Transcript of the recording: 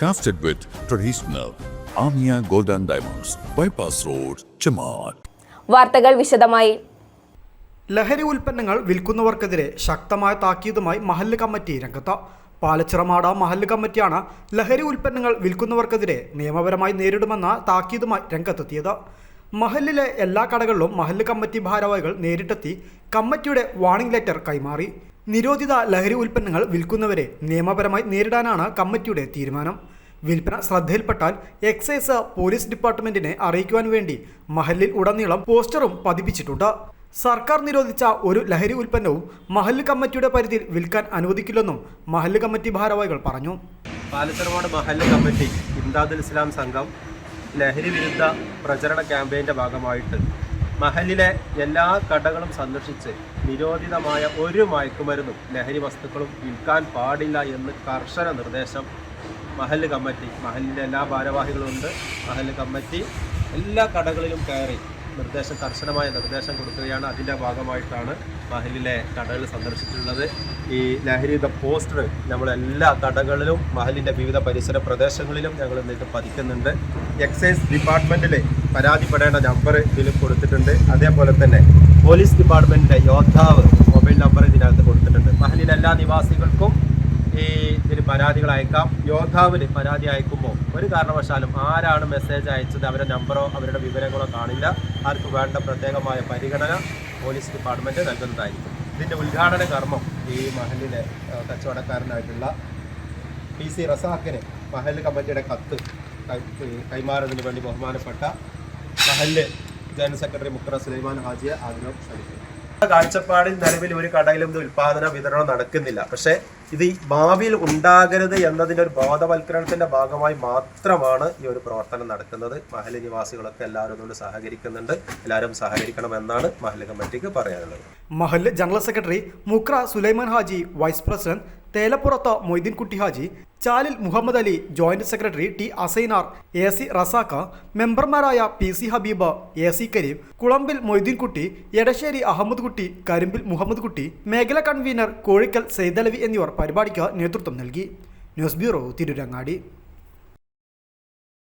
Crafted with traditional Amia Golden Diamonds, Bypass Road, Chamat. വാർത്തകൾ വിശദമായി. ലഹരി ഉൽപ്പന്നങ്ങൾ വിൽക്കുന്നവർക്കെതിരെ ശക്തമായ താക്കീതുമായി മഹല്ല് കമ്മിറ്റി രംഗത്ത്. പാലച്ചിറമാട മഹല്ല് കമ്മിറ്റിയാണ് ലഹരി ഉൽപ്പന്നങ്ങൾ വിൽക്കുന്നവർക്കെതിരെ നിയമപരമായി നേരിടുമെന്ന താക്കീതുമായി രംഗത്തെത്തിയത്. മഹല്ലിലെ എല്ലാ കടകളിലും മഹല്ല് കമ്മിറ്റി ഭാരവാഹികൾ നേരിട്ടെത്തി കമ്മിറ്റിയുടെ വാണിംഗ് ലെറ്റർ കൈമാറി. നിരോധിത ലഹരി ഉൽപ്പന്നങ്ങൾ വിൽക്കുന്നവരെ നിയമപരമായി നേരിടാനാണ് കമ്മിറ്റിയുടെ തീരുമാനം. വിൽപ്പന ശ്രദ്ധയിൽപ്പെട്ടാൽ എക്സൈസ് പോലീസ് ഡിപ്പാർട്ട്മെന്റിനെ അറിയിക്കുവാൻ വേണ്ടി മഹലിൽ ഉടനീളം പോസ്റ്ററും പതിപ്പിച്ചിട്ടുണ്ട്. സർക്കാർ നിരോധിച്ച ഒരു ലഹരി ഉൽപ്പന്നവും മഹല്ല് കമ്മിറ്റിയുടെ പരിധിയിൽ വിൽക്കാൻ അനുവദിക്കില്ലെന്നും മഹല്ല് കമ്മിറ്റി ഭാരവാഹികൾ പറഞ്ഞു. പാലത്തറവാട് മഹല്ല് കമ്മിറ്റി ഇംദാദുൽ ഇസ്ലാം സംഘം ലഹരി വിരുദ്ധ പ്രചരണ ക്യാമ്പയിന്റെ ഭാഗമായിട്ട് മഹലിലെ എല്ലാ കടകളും സന്ദർശിച്ച് നിരോധിതമായ ഒരു മയക്കുമരുന്നും ലഹരി വസ്തുക്കളും വിൽക്കാൻ പാടില്ല എന്ന് കർശന നിർദ്ദേശം മഹൽ കമ്മിറ്റി മഹലിന്റെ എല്ലാ ഭാരവാഹികളും ഉണ്ട്. മഹല്ല് കമ്മിറ്റി എല്ലാ കടകളിലും കയറി നിർദ്ദേശം കർശനമായ നിർദ്ദേശം കൊടുക്കുകയാണ്. അതിന്റെ ഭാഗമായിട്ടാണ് മഹലിലെ കടകൾ സന്ദർശിച്ചിട്ടുള്ളത്. ഈ ലഹരിയുടെ പോസ്റ്റർ നമ്മൾ എല്ലാ കടകളിലും മഹലിന്റെ വിവിധ പരിസര പ്രദേശങ്ങളിലും ഞങ്ങൾ ഇന്നിട്ട് പതിക്കുന്നുണ്ട്. എക്സൈസ് ഡിപ്പാർട്ട്മെന്റിൽ പരാതിപ്പെടേണ്ട നമ്പർ ഇതിൽ കൊടുത്തിട്ടുണ്ട്. അതേപോലെ തന്നെ പോലീസ് ഡിപ്പാർട്ട്മെന്റിന്റെ യോദ്ധാവ് മൊബൈൽ നമ്പർ ഇതിനകത്ത് കൊടുത്തിട്ടുണ്ട്. മഹലിലെ എല്ലാ നിവാസികൾക്കും ഈ ഇതിന് പരാതികൾ അയക്കാം. യോദ്ധാവിന് പരാതി അയക്കുമ്പോൾ ഒരു കാരണവശാലും ആരാണ് മെസ്സേജ് അയച്ചത് അവരുടെ നമ്പറോ അവരുടെ വിവരങ്ങളോ കാണില്ല. ആർക്ക് വേണ്ട പ്രത്യേകമായ പരിഗണന പോലീസ് ഡിപ്പാർട്ട്മെന്റ് നൽകുന്നതായിരിക്കും. ഇതിന്റെ ഉദ്ഘാടന കർമ്മം ഈ മഹലിലെ കച്ചവടക്കാരനായിട്ടുള്ള പി സി റസാഖിന് മഹൽ കമ്മിറ്റിയുടെ കത്ത് കൈമാറുന്നതിന് വേണ്ടി ബഹുമാനപ്പെട്ട മഹൽ ജനറൽ സെക്രട്ടറി മുക്ര സുലൈമാൻ ഹാജിയെ ആഗ്രഹം കാഴ്ചപ്പാടിൽ നിലവിൽ ഒരു കടയിലും ഉൽപാദന വിതരണം നടക്കുന്നില്ല. പക്ഷേ ഇത് ഭാവിയിൽ ഉണ്ടാകരുത് എന്നതിന്റെ ഒരു ബോധവൽക്കരണത്തിന്റെ ഭാഗമായി മാത്രമാണ് ഈ ഒരു പ്രവർത്തനം നടക്കുന്നത്. മഹൽ നിവാസികളൊക്കെ എല്ലാവരും ഇതിനോട് സഹകരിക്കുന്നുണ്ട്. എല്ലാവരും സഹകരിക്കണമെന്നാണ് മഹൽ കമ്മിറ്റിക്ക് പറയാനുള്ളത്. മഹല്ല് general secretary Mukra Sulaiman Haji vice president Thelappurath Moideenkutty Haji Chalil Muhammad Ali joint secretary T Asainar A C Razak മെമ്പർമാരായ P C Habeeb A C Kareem Kulambil Moideenkutty Edassery Ahammed Kutty Karimbil Muhammad കുട്ടി മേഖല convener Kozhikkal Saidalavi എന്നിവർ പരിപാടിക്ക് നേതൃത്വം നൽകി. News bureau Tirurangadi.